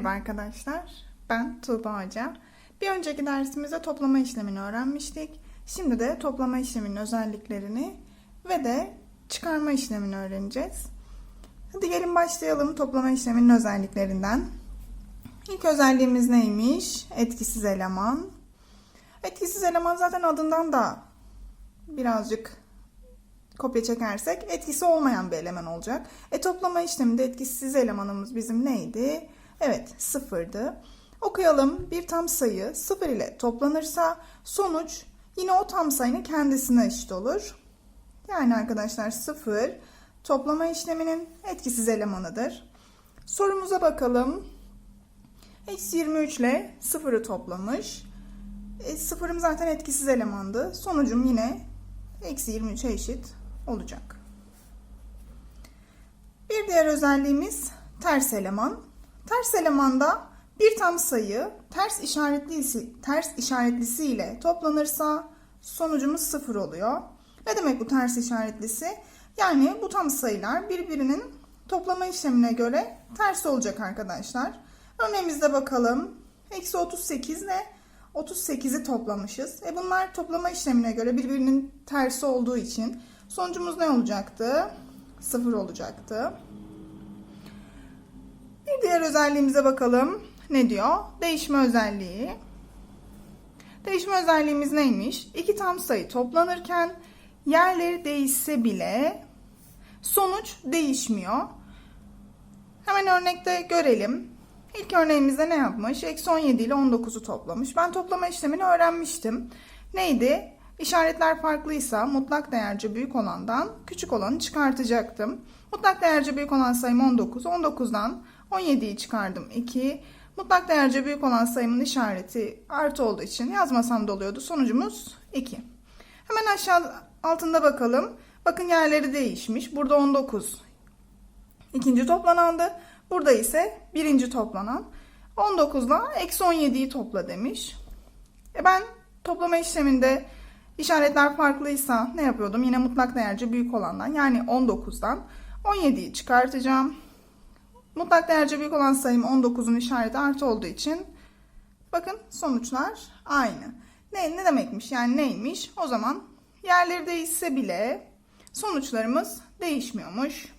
Merhaba arkadaşlar, ben Tuğba Hoca. Bir önceki dersimizde toplama işlemini öğrenmiştik. Şimdi de toplama işleminin özelliklerini ve de çıkarma işlemini öğreneceğiz. Hadi gelin başlayalım toplama işleminin özelliklerinden. İlk özelliğimiz neymiş? Etkisiz eleman. Etkisiz eleman zaten adından da birazcık kopya çekersek etkisi olmayan bir eleman olacak. E toplama işleminde etkisiz elemanımız bizim neydi? Evet sıfırdı. Okuyalım bir tam sayı sıfır ile toplanırsa sonuç yine o tam sayının kendisine eşit olur. Yani arkadaşlar sıfır toplama işleminin etkisiz elemanıdır. Sorumuza bakalım. Eksi 23 ile sıfırı toplamış. E, sıfırım zaten etkisiz elemandı. Sonucum yine eksi 23'e eşit olacak. Bir diğer özelliğimiz ters eleman. Ters elemanda bir tam sayı ters işaretlisi, ters işaretlisi ile toplanırsa sonucumuz sıfır oluyor. Ne demek bu ters işaretlisi? Yani bu tam sayılar birbirinin toplama işlemine göre ters olacak arkadaşlar. Örneğimizde bakalım. Eksi 38 ile 38'i toplamışız. E bunlar toplama işlemine göre birbirinin tersi olduğu için sonucumuz ne olacaktı? Sıfır olacaktı. Bir diğer özelliğimize bakalım. Ne diyor? Değişme özelliği. Değişme özelliğimiz neymiş? İki tam sayı toplanırken yerleri değişse bile sonuç değişmiyor. Hemen örnekte görelim. İlk örneğimizde ne yapmış? Eksi 17 ile 19'u toplamış. Ben toplama işlemini öğrenmiştim. Neydi? İşaretler farklıysa mutlak değerci büyük olandan küçük olanı çıkartacaktım. Mutlak değerci büyük olan sayım 19. 19'dan 17'yi çıkardım 2. Mutlak değerci büyük olan sayımın işareti artı olduğu için yazmasam da oluyordu. Sonucumuz 2. Hemen aşağı altında bakalım. Bakın yerleri değişmiş. Burada 19 ikinci toplanandı. Burada ise birinci toplanan. 19 ile eksi 17'yi topla demiş. E ben toplama işleminde işaretler farklıysa ne yapıyordum? Yine mutlak değerci büyük olandan yani 19'dan 17'yi çıkartacağım. Mutlak değerci büyük olan sayım 19'un işareti artı olduğu için bakın sonuçlar aynı. Ne, ne demekmiş yani neymiş? O zaman yerleri değişse bile sonuçlarımız değişmiyormuş.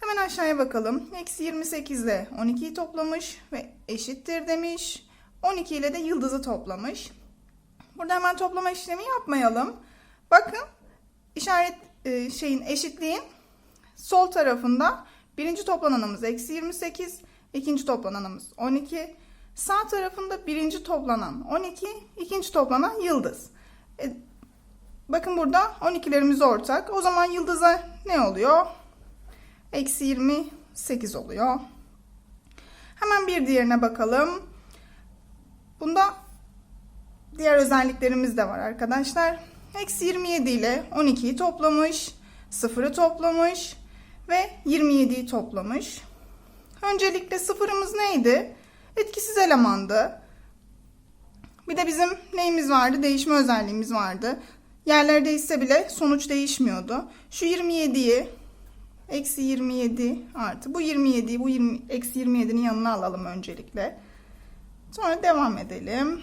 Hemen aşağıya bakalım. Eksi 28 ile 12'yi toplamış ve eşittir demiş. 12 ile de yıldızı toplamış. Burada hemen toplama işlemi yapmayalım. Bakın işaret e, şeyin eşitliğin sol tarafında birinci toplananımız eksi 28, ikinci toplananımız 12. Sağ tarafında birinci toplanan 12, ikinci toplanan yıldız. E, bakın burada 12'lerimiz ortak. O zaman yıldıza ne oluyor? Eksi 28 oluyor. Hemen bir diğerine bakalım. Bunda diğer özelliklerimiz de var arkadaşlar. Eksi 27 ile 12'yi toplamış. 0'ı toplamış. Ve 27'yi toplamış. Öncelikle sıfırımız neydi? Etkisiz elemandı. Bir de bizim neyimiz vardı? Değişme özelliğimiz vardı. Yerler değişse bile sonuç değişmiyordu. Şu 27'yi Eksi 27 artı. Bu 27'yi bu 20, eksi 27'nin yanına alalım öncelikle. Sonra devam edelim.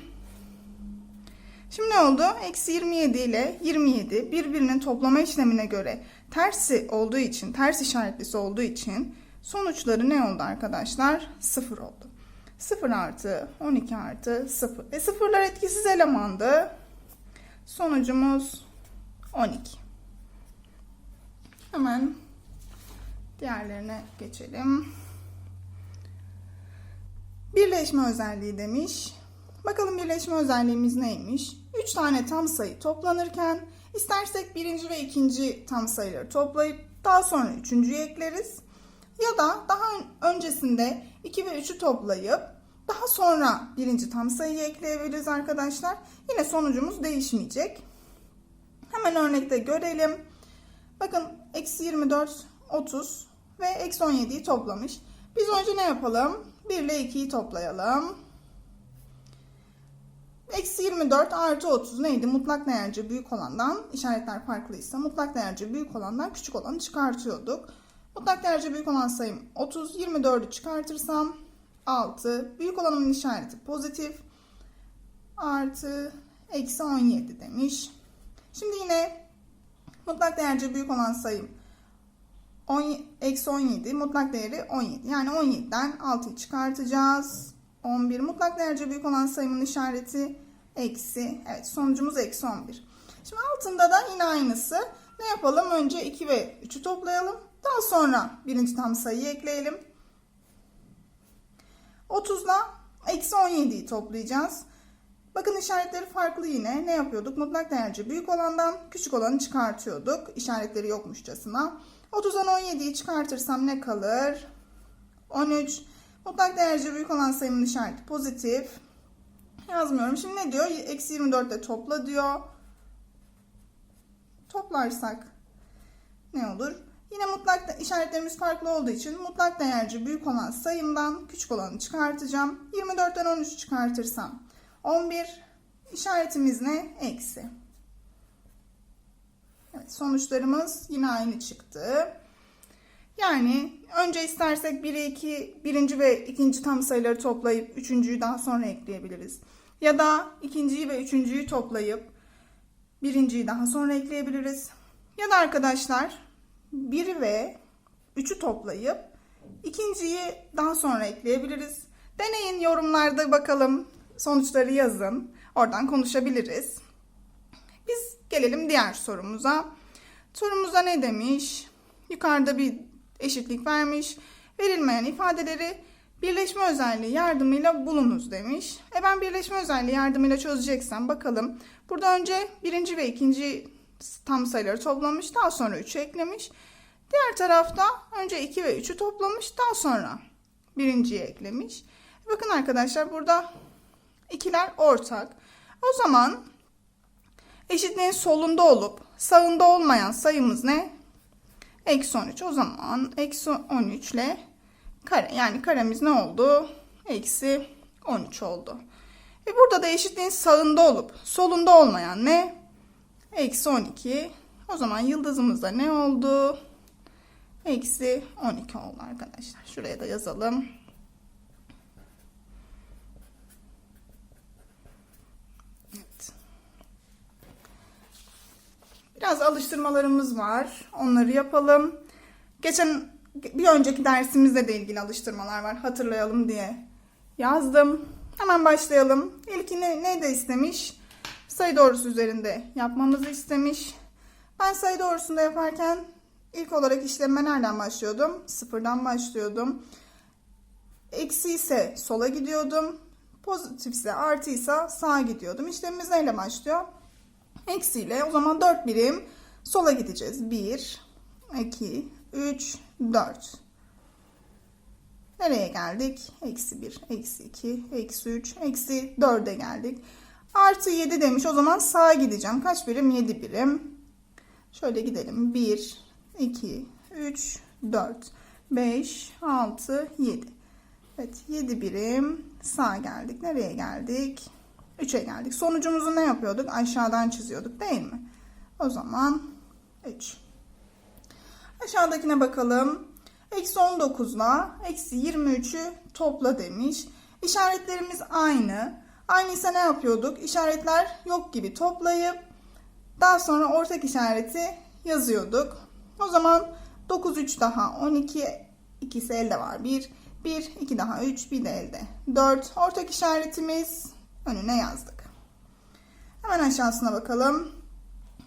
Şimdi ne oldu? Eksi 27 ile 27 birbirinin toplama işlemine göre tersi olduğu için, ters işaretlisi olduğu için sonuçları ne oldu arkadaşlar? 0 oldu. 0 artı 12 artı 0. E sıfırlar etkisiz elemandı. Sonucumuz 12. Hemen Diğerlerine geçelim. Birleşme özelliği demiş. Bakalım birleşme özelliğimiz neymiş? 3 tane tam sayı toplanırken istersek birinci ve ikinci tam sayıları toplayıp daha sonra üçüncüyü ekleriz. Ya da daha öncesinde 2 ve 3'ü toplayıp daha sonra birinci tam sayıyı ekleyebiliriz arkadaşlar. Yine sonucumuz değişmeyecek. Hemen örnekte görelim. Bakın eksi 24 30 ve eksi 17'yi toplamış. Biz önce ne yapalım? 1 ile 2'yi toplayalım. Eksi 24 artı 30 neydi? Mutlak değerci büyük olandan işaretler farklıysa mutlak değerci büyük olandan küçük olanı çıkartıyorduk. Mutlak değerci büyük olan sayım 30. 24'ü çıkartırsam 6. Büyük olanın işareti pozitif. Artı eksi 17 demiş. Şimdi yine mutlak değerce büyük olan sayım 10, eksi 17 mutlak değeri 17. Yani 17'den 6'yı çıkartacağız. 11 mutlak değerce büyük olan sayımın işareti eksi. Evet sonucumuz eksi 11. Şimdi altında da yine aynısı. Ne yapalım? Önce 2 ve 3'ü toplayalım. Daha sonra birinci tam sayıyı ekleyelim. 30'la eksi 17'yi toplayacağız. Bakın işaretleri farklı yine. Ne yapıyorduk? Mutlak değerce büyük olandan küçük olanı çıkartıyorduk. İşaretleri yokmuşçasına. 30'dan 17'yi çıkartırsam ne kalır? 13. Mutlak değerce büyük olan sayımın işareti pozitif. Yazmıyorum. Şimdi ne diyor? Eksi 24 ile topla diyor. Toplarsak ne olur? Yine mutlak de- işaretlerimiz farklı olduğu için mutlak değerci büyük olan sayımdan küçük olanı çıkartacağım. 24'ten 13 çıkartırsam 11 işaretimiz ne? Eksi. Evet, sonuçlarımız yine aynı çıktı. Yani önce istersek 1'e 2, birinci ve ikinci tam sayıları toplayıp üçüncüyü daha sonra ekleyebiliriz. Ya da ikinciyi ve üçüncüyü toplayıp birinciyi daha sonra ekleyebiliriz. Ya da arkadaşlar 1 ve 3'ü toplayıp ikinciyi daha sonra ekleyebiliriz. Deneyin yorumlarda bakalım sonuçları yazın. Oradan konuşabiliriz. Biz gelelim diğer sorumuza. Sorumuza ne demiş? Yukarıda bir eşitlik vermiş. Verilmeyen ifadeleri birleşme özelliği yardımıyla bulunuz demiş. E ben birleşme özelliği yardımıyla çözeceksem bakalım. Burada önce birinci ve ikinci tam sayıları toplamış. Daha sonra 3'ü eklemiş. Diğer tarafta önce 2 ve 3'ü toplamış. Daha sonra birinciyi eklemiş. Bakın arkadaşlar burada ikiler ortak. O zaman eşitliğin solunda olup sağında olmayan sayımız ne? Eksi 13. O zaman eksi 13 ile kare. Yani karemiz ne oldu? Eksi 13 oldu. Ve burada da eşitliğin sağında olup solunda olmayan ne? Eksi 12. O zaman yıldızımızda ne oldu? Eksi 12 oldu arkadaşlar. Şuraya da yazalım. Evet. Biraz alıştırmalarımız var. Onları yapalım. Geçen bir önceki dersimizle de ilgili alıştırmalar var. Hatırlayalım diye yazdım. Hemen başlayalım. İlkini ne de istemiş? Sayı doğrusu üzerinde yapmamızı istemiş. Ben sayı doğrusunda yaparken ilk olarak işleme nereden başlıyordum? Sıfırdan başlıyordum. Eksi ise sola gidiyordum. Pozitif ise artı ise sağa gidiyordum. İşlemimiz neyle başlıyor? Eksiyle o zaman 4 birim sola gideceğiz. 1, 2, 3, 4. Nereye geldik? Eksi 1, eksi 2, eksi 3, eksi 4'e geldik. Artı 7 demiş. O zaman sağa gideceğim. Kaç birim? 7 birim. Şöyle gidelim. 1, 2, 3, 4, 5, 6, 7. Evet 7 birim sağa geldik. Nereye geldik? 3'e geldik. Sonucumuzu ne yapıyorduk? Aşağıdan çiziyorduk değil mi? O zaman 3. Aşağıdakine bakalım. Eksi 19 ile eksi 23'ü topla demiş. İşaretlerimiz aynı. Aynıysa ne yapıyorduk? İşaretler yok gibi toplayıp daha sonra ortak işareti yazıyorduk. O zaman 9 3 daha 12 ikisi elde var. 1 1 2 daha 3 bir de elde. 4 ortak işaretimiz önüne yazdık. Hemen aşağısına bakalım.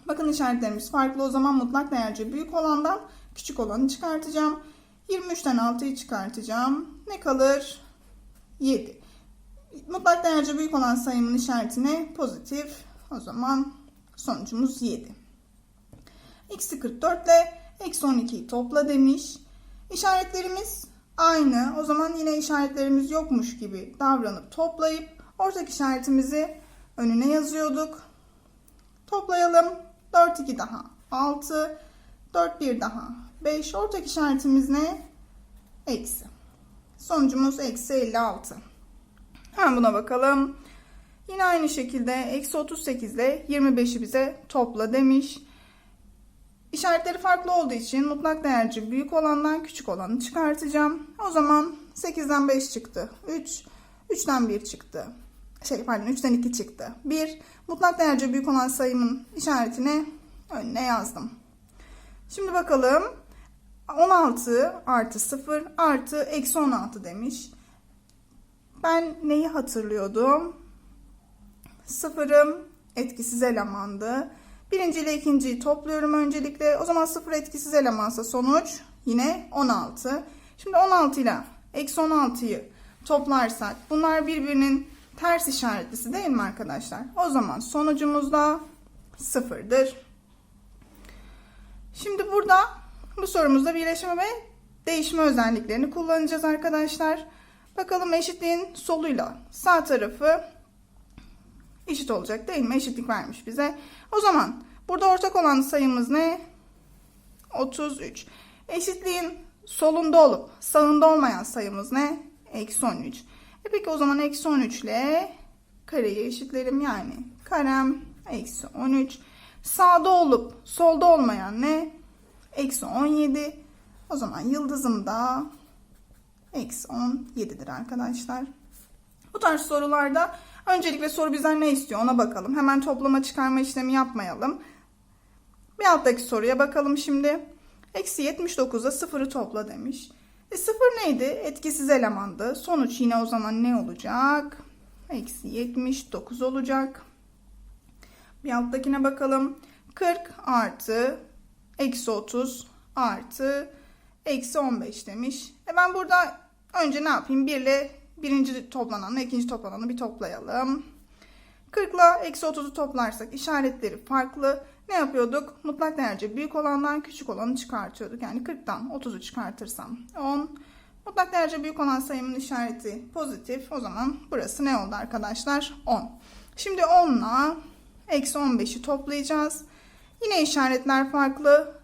Bakın işaretlerimiz farklı. O zaman mutlak değerce büyük olandan küçük olanı çıkartacağım. 23'ten 6'yı çıkartacağım. Ne kalır? 7. Mutlak değerce büyük olan sayımın işareti ne? Pozitif. O zaman sonucumuz 7. Eksi 44 ile eksi 12'yi topla demiş. İşaretlerimiz aynı. O zaman yine işaretlerimiz yokmuş gibi davranıp toplayıp ortak işaretimizi önüne yazıyorduk. Toplayalım. 4 2 daha 6 4 1 daha 5 ortak işaretimiz ne? Eksi. Sonucumuz eksi 56. Hemen buna bakalım. Yine aynı şekilde eksi 38 ile 25'i bize topla demiş. İşaretleri farklı olduğu için mutlak değerci büyük olandan küçük olanı çıkartacağım. O zaman 8'den 5 çıktı. 3. 3'ten 1 çıktı. Şey pardon 3'ten 2 çıktı. 1. Mutlak değerce büyük olan sayımın işaretini önüne yazdım. Şimdi bakalım. 16 artı 0 artı eksi 16 demiş. Ben neyi hatırlıyordum? Sıfırım etkisiz elemandı. Birinci ile ikinciyi topluyorum öncelikle. O zaman sıfır etkisiz elemansa sonuç yine 16. Şimdi 16 ile eksi 16'yı toplarsak bunlar birbirinin ters işaretlisi değil mi arkadaşlar? O zaman sonucumuz da sıfırdır. Şimdi burada bu sorumuzda birleşme ve değişme özelliklerini kullanacağız arkadaşlar. Bakalım eşitliğin soluyla sağ tarafı eşit olacak değil mi? Eşitlik vermiş bize. O zaman burada ortak olan sayımız ne? 33. Eşitliğin solunda olup sağında olmayan sayımız ne? Eksi 13. E peki o zaman eksi 13 ile kareyi eşitlerim yani. Karem eksi 13. Sağda olup solda olmayan ne? Eksi 17. O zaman yıldızım da eksi 17'dir arkadaşlar. Bu tarz sorularda öncelikle soru bizden ne istiyor ona bakalım. Hemen toplama çıkarma işlemi yapmayalım. Bir alttaki soruya bakalım şimdi. Eksi 79'a sıfırı topla demiş. E sıfır neydi? Etkisiz elemandı. Sonuç yine o zaman ne olacak? Eksi 79 olacak. Bir alttakine bakalım. 40 artı eksi 30 artı eksi 15 demiş. E ben burada önce ne yapayım? 1 ile birinci toplananla ikinci toplananı bir toplayalım. 40 ile eksi 30'u toplarsak işaretleri farklı. Ne yapıyorduk? Mutlak değerce büyük olandan küçük olanı çıkartıyorduk. Yani 40'tan 30'u çıkartırsam 10. Mutlak değerce büyük olan sayımın işareti pozitif. O zaman burası ne oldu arkadaşlar? 10. Şimdi 10 ile eksi 15'i toplayacağız. Yine işaretler farklı.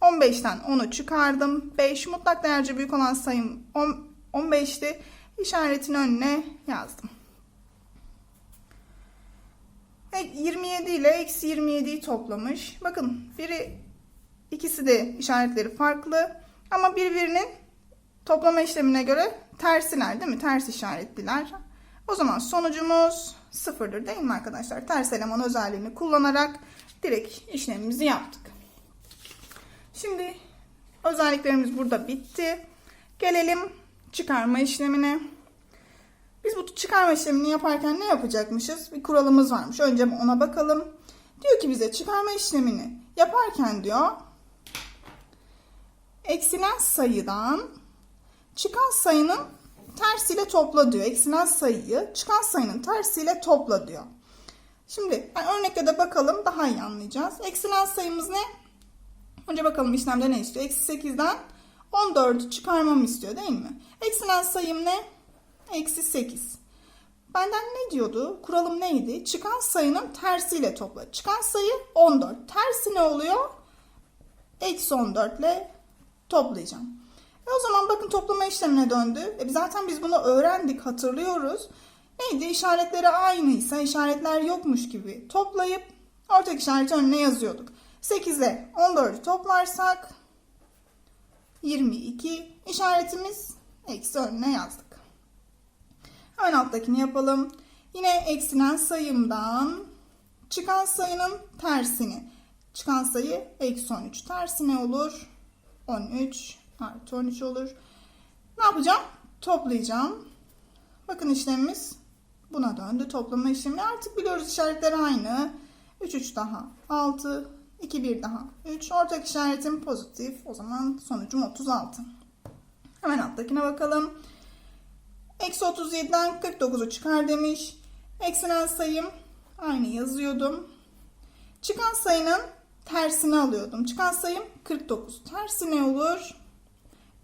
15'ten 10'u çıkardım. 5 mutlak değerce büyük olan sayım 10, 15'ti. İşaretin önüne yazdım. 27 ile eksi 27'yi toplamış. Bakın biri ikisi de işaretleri farklı. Ama birbirinin toplama işlemine göre tersiler değil mi? Ters işaretliler. O zaman sonucumuz sıfırdır değil mi arkadaşlar? Ters eleman özelliğini kullanarak direkt işlemimizi yaptık. Şimdi özelliklerimiz burada bitti. Gelelim çıkarma işlemine. Biz bu çıkarma işlemini yaparken ne yapacakmışız? Bir kuralımız varmış. Önce ona bakalım. Diyor ki bize çıkarma işlemini yaparken diyor eksilen sayıdan çıkan sayının tersiyle topla diyor. Eksilen sayıyı çıkan sayının tersiyle topla diyor. Şimdi yani örnekle de bakalım daha iyi anlayacağız. Eksilen sayımız ne? Önce bakalım işlemde ne istiyor? Eksi 8'den 14'ü çıkarmamı istiyor değil mi? Eksilen sayım ne? Eksi 8. Benden ne diyordu? Kuralım neydi? Çıkan sayının tersiyle topla. Çıkan sayı 14. Tersi ne oluyor? Eksi 14 ile toplayacağım. E o zaman bakın toplama işlemine döndü. E zaten biz bunu öğrendik, hatırlıyoruz. Neydi? İşaretleri aynıysa, işaretler yokmuş gibi toplayıp ortak işareti önüne yazıyorduk. 8 ile 14'ü toplarsak 22 işaretimiz eksi önüne yazdık. Hemen alttakini yapalım. Yine eksilen sayımdan çıkan sayının tersini. Çıkan sayı eksi 13. Tersi ne olur? 13 artı 13 olur. Ne yapacağım? Toplayacağım. Bakın işlemimiz buna döndü. Toplama işlemi artık biliyoruz işaretleri aynı. 3 3 daha 6 2 1 daha 3. Ortak işaretim pozitif. O zaman sonucum 36. Hemen alttakine bakalım. Eksi 37'den 49'u çıkar demiş. Eksilen sayım aynı yazıyordum. Çıkan sayının tersini alıyordum. Çıkan sayım 49. Tersi ne olur?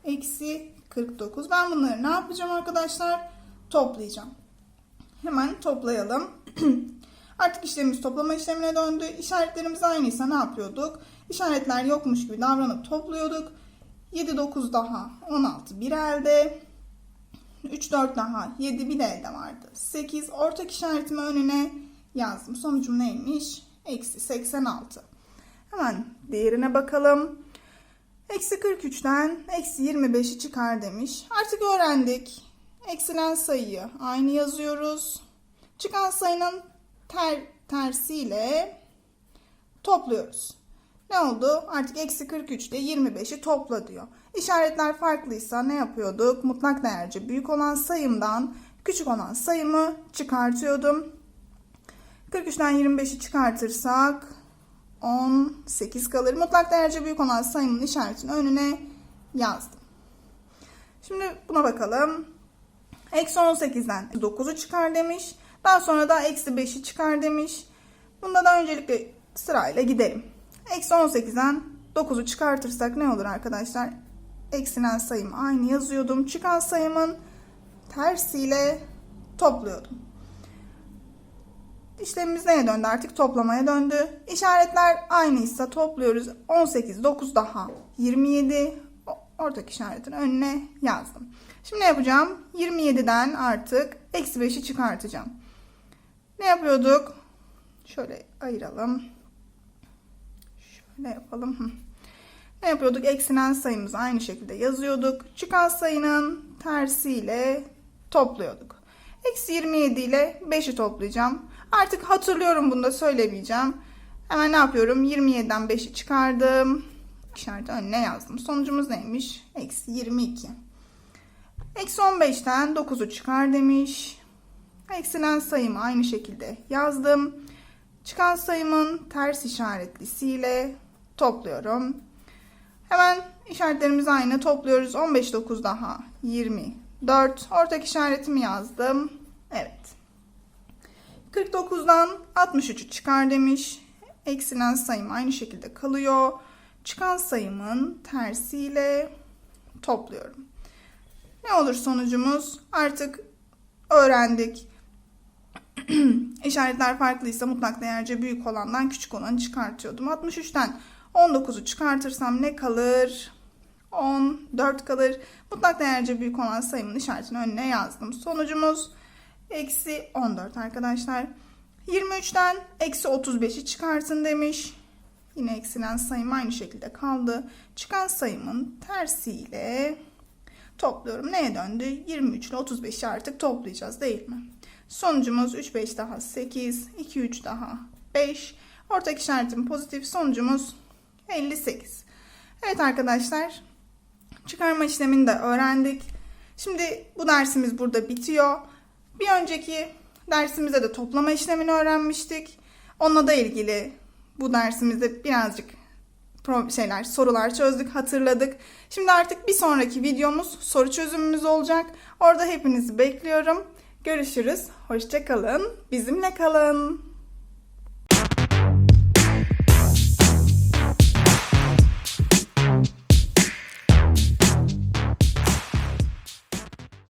Eksi 49. Ben bunları ne yapacağım arkadaşlar? Toplayacağım. Hemen toplayalım. Artık işlemimiz toplama işlemine döndü. İşaretlerimiz aynıysa ne yapıyorduk? İşaretler yokmuş gibi davranıp topluyorduk. 7, 9 daha 16 bir elde. 3, 4 daha 7 bir de elde vardı. 8 ortak işaretimi önüne yazdım. Sonucum neymiş? Eksi 86. Hemen değerine bakalım. Eksi 43'ten eksi 25'i çıkar demiş. Artık öğrendik. Eksilen sayıyı aynı yazıyoruz. Çıkan sayının ter, tersiyle topluyoruz. Ne oldu? Artık eksi 43 ile 25'i topla diyor. İşaretler farklıysa ne yapıyorduk? Mutlak değerce büyük olan sayımdan küçük olan sayımı çıkartıyordum. 43'ten 25'i çıkartırsak 18 kalır. Mutlak değerce büyük olan sayımın işaretini önüne yazdım. Şimdi buna bakalım. Eksi 18'den 9'u çıkar demiş. Daha sonra da eksi 5'i çıkar demiş. Bunda da öncelikle sırayla gidelim. Eksi 18'den 9'u çıkartırsak ne olur arkadaşlar? Eksilen sayım aynı yazıyordum. Çıkan sayımın tersiyle topluyordum. İşlemimiz neye döndü artık? Toplamaya döndü. İşaretler aynıysa topluyoruz. 18, 9 daha 27. O- Ortak işaretin önüne yazdım. Şimdi ne yapacağım? 27'den artık eksi 5'i çıkartacağım. Ne yapıyorduk? Şöyle ayıralım. Şöyle yapalım. Ne yapıyorduk? Eksilen sayımızı aynı şekilde yazıyorduk. Çıkan sayının tersiyle topluyorduk. Eksi 27 ile 5'i toplayacağım. Artık hatırlıyorum bunu da söylemeyeceğim. Hemen ne yapıyorum? 27'den 5'i çıkardım. İşareti önüne yazdım. Sonucumuz neymiş? Eksi 22. Eksi 15'ten 9'u çıkar demiş. Eksilen sayımı aynı şekilde yazdım. Çıkan sayımın ters işaretlisiyle topluyorum. Hemen işaretlerimiz aynı topluyoruz. 15 9 daha 24. Ortak işaretimi yazdım. Evet. 49'dan 63'ü çıkar demiş. Eksilen sayım aynı şekilde kalıyor. Çıkan sayımın tersiyle topluyorum. Ne olur sonucumuz? Artık öğrendik. İşaretler farklıysa mutlak değerce büyük olandan küçük olanı çıkartıyordum. 63'ten 19'u çıkartırsam ne kalır? 14 kalır. Mutlak değerce büyük olan sayımın işaretini önüne yazdım. Sonucumuz eksi 14 arkadaşlar. 23'ten eksi 35'i çıkartın demiş. Yine eksilen sayım aynı şekilde kaldı. Çıkan sayımın tersiyle topluyorum. Neye döndü? 23 ile 35'i artık toplayacağız değil mi? Sonucumuz 3 5 daha 8, 2 3 daha 5. Ortak işaretim pozitif. Sonucumuz 58. Evet arkadaşlar. Çıkarma işlemini de öğrendik. Şimdi bu dersimiz burada bitiyor. Bir önceki dersimizde de toplama işlemini öğrenmiştik. Onunla da ilgili bu dersimizde birazcık şeyler, sorular çözdük, hatırladık. Şimdi artık bir sonraki videomuz soru çözümümüz olacak. Orada hepinizi bekliyorum. Görüşürüz. Hoşça kalın. Bizimle kalın.